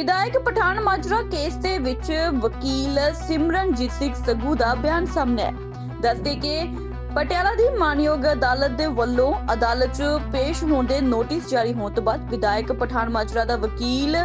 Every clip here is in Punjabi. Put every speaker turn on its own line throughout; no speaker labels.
ਵਿਧਾਇਕ ਪਠਾਨ ਮਾਜਰਾ ਕੇਸ ਦੇ ਵਿੱਚ ਵਕੀਲ ਸਿਮਰਨਜੀਤ ਸਿੰਘ ਸੱਗੂ ਦਾ ਬਿਆਨ ਸਾਹਮਣੇ ਹੈ ਦੱਸਦੇ ਕਿ ਪਟਿਆਲਾ ਦੀ ਮਾਨਯੋਗ ਅਦਾਲਤ ਦੇ ਵੱਲੋਂ ਅਦਾਲਤ 'ਚ ਪੇਸ਼ ਹੋਣ ਦੇ ਨੋਟਿਸ ਜਾਰੀ ਹੋਣ ਤੋਂ ਬਾਅਦ ਵਿਧਾਇਕ ਪਠਾਨ ਮਾਜਰਾ ਦਾ ਵਕੀਲ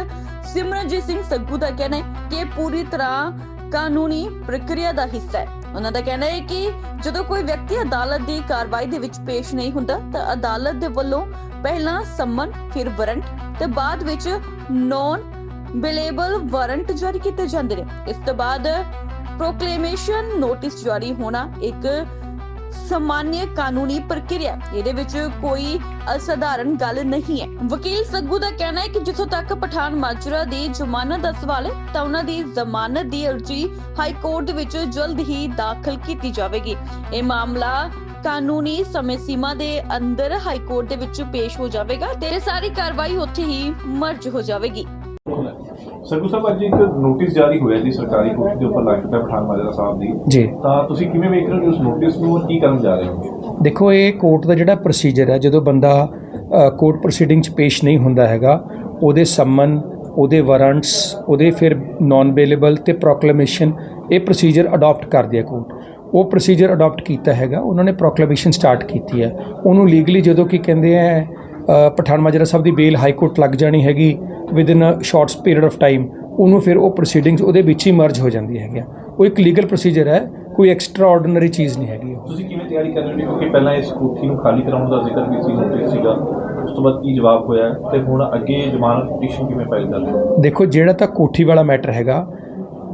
ਸਿਮਰਨਜੀਤ ਸਿੰਘ ਸੱਗੂ ਦਾ ਕਹਿਣਾ ਹੈ ਕਿ ਪੂਰੀ ਤਰ੍ਹਾਂ ਕਾਨੂੰਨੀ ਪ੍ਰਕਿਰਿਆ ਦਾ ਹਿੱਸਾ ਹੈ। ਉਹਨਾਂ ਦਾ ਕਹਿਣਾ ਹੈ ਕਿ ਜਦੋਂ ਕੋਈ ਵਿਅਕਤੀ ਅਦਾਲਤ ਦੀ ਕਾਰਵਾਈ ਦੇ ਵਿੱਚ ਪੇਸ਼ ਨਹੀਂ ਹੁੰਦਾ, ਤਾਂ ਅਦਾਲਤ ਦੇ ਵੱਲੋਂ ਪਹਿਲਾਂ ਸੰਮਨ, ਫਿਰ ਵਾਰੰਟ ਤੇ ਬਾਅਦ ਵਿੱਚ ਨੌਨ ਬਿਲੇਬਲ ਵਾਰੰਟ ਜਾਰੀ ਕੀਤੇ ਜਾਂਦੇ ਨੇ। ਇਸ ਤੋਂ ਬਾਅਦ ਪ੍ਰੋਕਲੇਮੇਸ਼ਨ ਨੋਟਿਸ ਜਾਰੀ ਹੋਣਾ ਇੱਕ ਸਮਾਨਯ ਕਾਨੂੰਨੀ ਪ੍ਰਕਿਰਿਆ ਇਹਦੇ ਵਿੱਚ ਕੋਈ ਅਸਾਧਾਰਨ ਗੱਲ ਨਹੀਂ ਹੈ। ਵਕੀਲ ਸੱਗੂ ਦਾ ਕਹਿਣਾ ਹੈ ਕਿ ਜਿੱਥੋਂ ਤੱਕ ਪਠਾਨ ਮਾਜਰਾ ਦੀ ਜ਼ਮਾਨਤ ਦਾ ਸਵਾਲ ਹੈ, ਤਾਂ ਉਹਨਾਂ ਦੀ ਜ਼ਮਾਨਤ ਦੀ ਅਰਜ਼ੀ ਹਾਈ ਕੋਰਟ ਵਿੱਚ ਜਲਦ ਹੀ ਦਾਖਲ ਕੀਤੀ ਜਾਵੇਗੀ। ਇਹ ਮਾਮਲਾ ਕਾਨੂੰਨੀ ਸਮੇਂ ਸੀਮਾ ਦੇ ਅੰਦਰ ਹਾਈ ਕੋਰਟ ਦੇ ਵਿੱਚ ਪੇਸ਼ ਹੋ ਜਾਵੇਗਾ ਤੇ ਸਾਰੀ ਕਾਰਵਾਈ ਉੱਥੇ ਹੀ ਮਰਜ ਹੋ ਜਾਵੇਗੀ।
ਸਗੂ ਸਾਹਿਬ ਅੱਜ ਇੱਕ ਨੋਟਿਸ ਜਾਰੀ ਹੋਇਆ ਜੀ ਸਰਕਾਰੀ ਕੋਰਟ ਦੇ ਉੱਪਰ ਲੱਗ ਚੁੱਕਾ ਪਠਾਨ ਮਾਜਰਾ ਸਾਹਿਬ ਦੀ।
ਜੀ।
ਤਾਂ ਤੁਸੀਂ ਕਿਵੇਂ ਵੇਖ ਰਹੇ ਹੋ ਉਸ ਨੋਟਿਸ ਨੂੰ ਔਰ ਕੀ ਕਰਨ ਜਾ ਰਹੇ ਹੋ?
ਦੇਖੋ ਇਹ ਕੋਰਟ ਦਾ ਜਿਹੜਾ ਪ੍ਰੋਸੀਜਰ ਹੈ ਜਦੋਂ ਬੰਦਾ ਕੋਰਟ ਪ੍ਰੋਸੀਡਿੰਗ 'ਚ ਪੇਸ਼ ਨਹੀਂ ਹੁੰਦਾ ਹੈਗਾ ਉਹਦੇ ਸੰਮਨ ਉਹਦੇ ਵਾਰੰਟਸ ਉਹਦੇ ਫਿਰ ਨਾਨ ਬੇਲੇਬਲ ਤੇ ਪ੍ਰੋਕਲੇਮੇਸ਼ਨ ਇਹ ਪ੍ਰੋਸੀਜਰ ਅਡਾਪਟ ਕਰਦੀ ਹੈ ਕੋਰਟ ਉਹ ਪ੍ਰੋਸੀਜਰ ਅਡਾਪਟ ਕੀਤਾ ਹੈਗਾ ਉਹਨਾਂ ਨੇ ਪ੍ਰੋਕਲੇਮੇਸ਼ਨ ਸਟਾਰਟ ਕੀਤੀ ਹੈ। ਉਹਨੂੰ ਲੀਗਲੀ ਜਦੋਂ ਕੀ ਕਹਿੰਦੇ ਆ ਪਠਾਨ ਮਾਜਰਾ ਸਾਹਿਬ ਦੀ ਬੇਲ ਹਾਈ ਕੋਰਟ ਲੱਗ ਜਾਣੀ ਹੈਗੀ with in a shorts period of time ਉਹਨੂੰ ਫਿਰ ਉਹ ਪ੍ਰੋਸੀਡਿੰਗਸ ਉਹਦੇ ਵਿੱਚ ਹੀ ਮਰਜ ਹੋ ਜਾਂਦੀ ਹੈਗੀ ਉਹ ਇੱਕ ਲੀਗਲ ਪ੍ਰੋਸੀਜਰ ਹੈ ਕੋਈ ਐਕਸਟਰਾ ਆਰਡੀਨਰੀ ਚੀਜ਼ ਨਹੀਂ ਹੈਗੀ ਉਹ।
ਤੁਸੀਂ ਕਿਵੇਂ ਤਿਆਰੀ ਕਰ ਰਹੇ ਹੋ? ਕਿਉਂਕਿ ਪਹਿਲਾਂ ਇਸ ਕੋਠੀ ਨੂੰ ਖਾਲੀ ਕਰਾਉਣ ਦਾ ਜ਼ਿਕਰ ਵੀ ਸੀ ਨੋਟਿਸ ਸੀਗਾ। ਉਸ ਤੋਂ ਬਾਅਦ ਕੀ ਜਵਾਬ ਹੋਇਆ ਤੇ ਹੁਣ ਅੱਗੇ ਜ਼ਮਾਨਤ ਪਟੀਸ਼ਨ ਕਿਵੇਂ ਫਾਈਲ ਕਰ ਰਹੇ
ਦੇਖੋ ਜਿਹੜਾ ਤਾਂ ਕੋਠੀ ਵਾਲਾ ਮੈਟਰ ਹੈਗਾ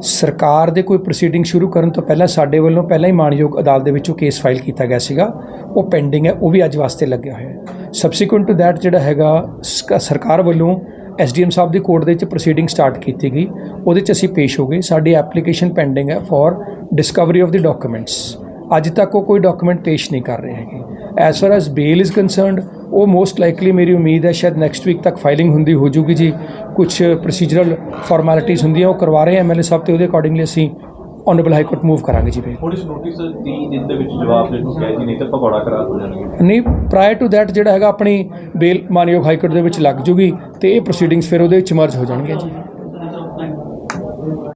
ਸਰਕਾਰ ਦੇ ਕੋਈ ਪ੍ਰੋਸੀਡਿੰਗ ਸ਼ੁਰੂ ਕਰਨ ਤੋਂ ਪਹਿਲਾਂ ਸਾਡੇ ਵੱਲੋਂ ਪਹਿਲਾਂ ਹੀ ਮਾਨਯੋਗ ਅਦਾਲਤ ਦੇ ਵਿੱਚੋਂ ਕੇਸ ਫਾਈਲ ਕੀਤਾ ਗਿਆ ਸੀਗਾ। ਉਹ ਪੈਂਡਿੰਗ ਹੈ ਉਹ ਵੀ ਅੱਜ ਵਾਸਤੇ ਲੱਗਿਆ ਹੋਇਆ ਹੈ। ਸਬਸੀਕੁਐਂਟ ਟੂ ਥੈਟ ਜਿਹੜਾ ਹੈਗਾ ਸਰਕਾਰ ਵੱਲੋਂ ਐਸਡੀਐਮ ਸਾਹਿਬ ਦੀ ਕੋਰਟ ਦੇ ਵਿੱਚ ਪ੍ਰੋਸੀਡਿੰਗ ਸਟਾਰਟ ਕੀਤੀ ਗਈ। ਉਹਦੇ 'ਚ ਅਸੀਂ ਪੇਸ਼ ਹੋ ਗਏ। ਸਾਡੀ ਐਪਲੀਕੇਸ਼ਨ ਪੈਂਡਿੰਗ ਹੈ for discovery of the documents ਅੱਜ ਤੱਕ ਉਹ ਕੋਈ ਡਾਕੂਮੈਂਟ ਪੇਸ਼ ਨਹੀਂ ਕਰ ਰਹੇ ਹੈਗੇ। As far as bail is concerned ਉਹ ਮੋਸਟ ਲਾਈਕਲੀ ਮੇਰੀ ਉਮੀਦ ਹੈ ਸ਼ਾਇਦ ਨੈਕਸਟ ਵੀਕ ਤੱਕ ਫਾਈਲਿੰਗ ਹੁੰਦੀ ਹੋ ਜੂਗੀ ਜੀ। ਕੁਝ ਪ੍ਰੋਸੀਜਰਲ ਫਾਰਮੈਲਿਟੀਜ਼ ਹੁੰਦੀਆਂ ਉਹ ਕਰਵਾ ਰਹੇ ਐਮਐਲਏ ਸਾਹਿਬ ਤੇ ਉਹਦੇ ਅਕੋਰਡਿੰਗਲੀ ਅਸੀਂ ਆਨਰੇਬਲ ਹਾਈ ਕੋਰਟ ਮੂਵ ਕਰਾਂਗੇ ਜੀ
ਹੁਣ ਇਸ ਨੋਟਿਸ ਦੀ ਦਿਨ ਦੇ ਵਿੱਚ ਜਵਾਬ ਦੇਣ ਨੂੰ ਕਿਹਾ ਜੀ ਨਹੀਂ ਤਾਂ ਭਗੌੜਾ ਕਰਾ ਹੋ ਜਾਣਗੇ
ਨਹੀਂ ਪ੍ਰਾਇਰ ਟੂ ਥੈਟ ਜਿਹੜਾ ਹੈਗਾ ਆਪਣੀ ਬੇਲ ਮਾਨਯੋਗ ਹਾਈ ਕੋਰਟ ਦੇ ਵਿੱਚ ਲੱਗ ਜੂਗੀ ਤੇ ਇਹ ਪ੍ਰੋਸੀਡਿੰਗਸ ਫਿਰ ਉਹਦੇ ਵਿੱਚ ਮਰਜ ਹੋ ਜਾਣਗੀਆਂ ਜੀ